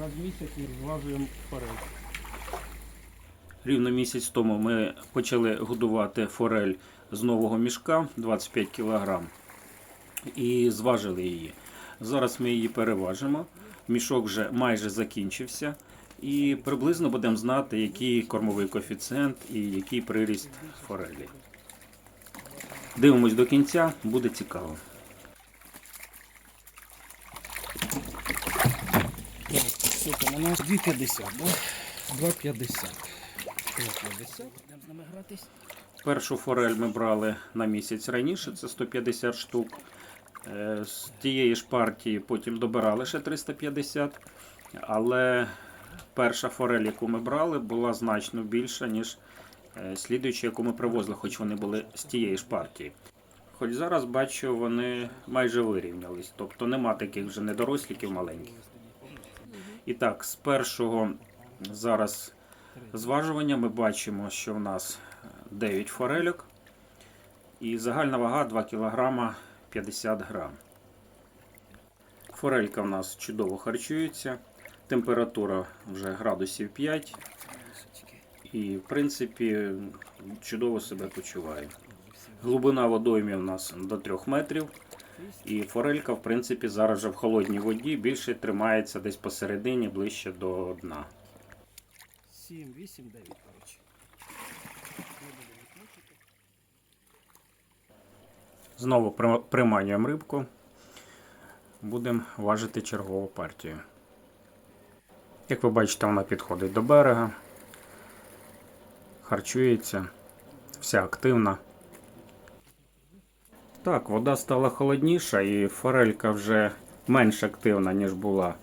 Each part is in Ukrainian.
Раз в місяць ми зважуємо форель. Рівно місяць тому ми почали годувати форель з нового мішка 25 кг і зважили її. Зараз ми її переважимо. Мішок вже майже закінчився. І приблизно будемо знати, який кормовий коефіцієнт і який приріст форелі. Дивимось до кінця, буде цікаво. Так, що там у нас 2,50, да? 2,50. 2,50. Будемо гратись. Першу форель ми брали на місяць раніше, це 150 штук. Е, З тієї ж партії потім добирали ще 350, але перша форель, яку ми брали, була значно більша, ніж е, слідуюча, яку ми привозили, хоч вони були з тієї ж партії. Хоч зараз бачу, вони майже вирівнялись, тобто нема таких вже недоросліків маленьких. І так, з першого зараз зважування ми бачимо, що в нас 9 форельок і загальна вага 2 кг 50 грам. Форелька в нас чудово харчується, температура вже градусів 5 і в принципі чудово себе почуває. Глибина водоймі у нас до 3 метрів. І форелька, в принципі, зараз вже в холодній воді більше тримається десь посередині, ближче до дна. 7, 8, 9, коротше. Знову приманюємо рибку. Будемо важити чергову партію. Як ви бачите, вона підходить до берега, харчується, вся активна. Так, вода стала холодніша і форелька вже менш активна, ніж була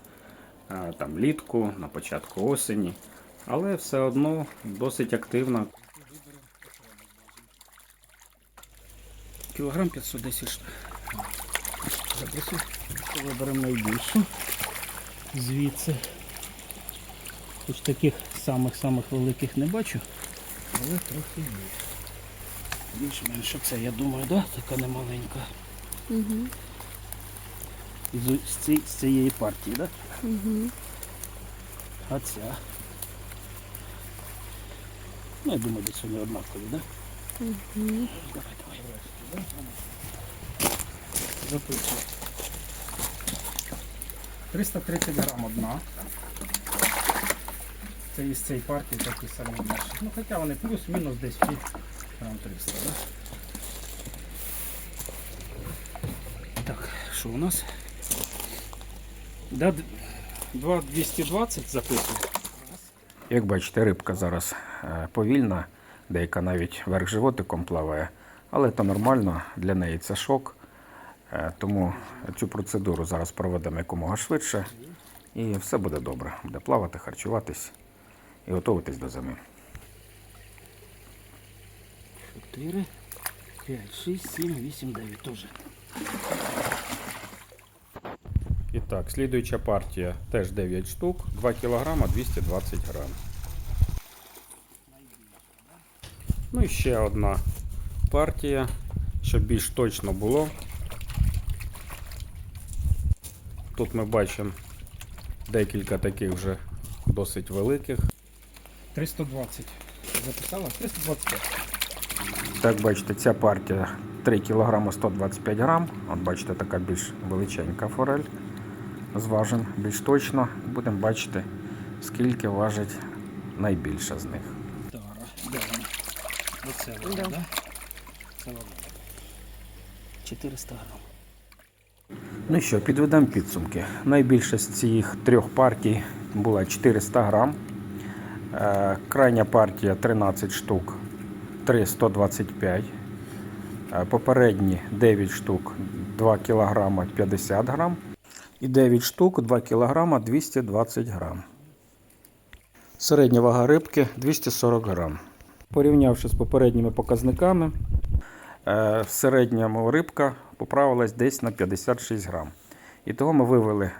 е, там влітку, на початку осені. Але все одно досить активна. Кілограм 510 штук. Виберемо найбільшу. Звідси. Хоч таких самих-самих великих не бачу, але трохи є. Більш-менш це, я думаю, да? така немаленька. Угу. З, з, ці- з цієї партії, да? Угу. А ця. Ну, я думаю, десь вони однакові, да? Угу. Давай, давай. Записуй. 330 грам одна. Це із цієї партії такі самі наші. Ну хоча вони плюс-мінус десь грам 300, да? Так, що у нас? Да, 220 записуємо. Як бачите, рибка зараз е, повільна, деяка навіть верх животиком плаває, але то нормально, для неї це шок. Е, Тому цю процедуру зараз проведемо якомога швидше і все буде добре. Буде плавати, харчуватись і готуватись до зими. 4, 5, 6, 7, 8, 9 теж. І так, слідуюча партія теж 9 штук, 2 кг 220 грам. Ну і ще одна партія, щоб більш точно було. Тут ми бачимо декілька таких вже досить великих. 320. Записала? 325. Так, бачите, ця партія 3 кг 125 грам. От бачите, така більш величенька форель. Зважимо більш точно. Будемо бачити, скільки важить найбільша з них. Оце вона, Да. да? Це вона. 400 грам. Ну що, підведемо підсумки. Найбільша з цих трьох партій була 400 грам. Е, Крайня партія 13 штук 325. Е, Попередні 9 штук 2 кг 50 грам. І 9 штук 2 кг 220 грам. Середня вага рибки 240 грам. Порівнявши з попередніми показниками, Е, В середньому рибка поправилась десь на 56 грам. І того ми вивели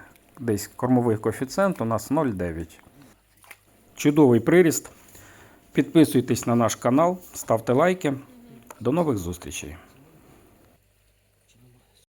десь кормовий коефіцієнт у нас 0,9. Чудовий приріст. Підписуйтесь на наш канал, ставте лайки. До нових зустрічей!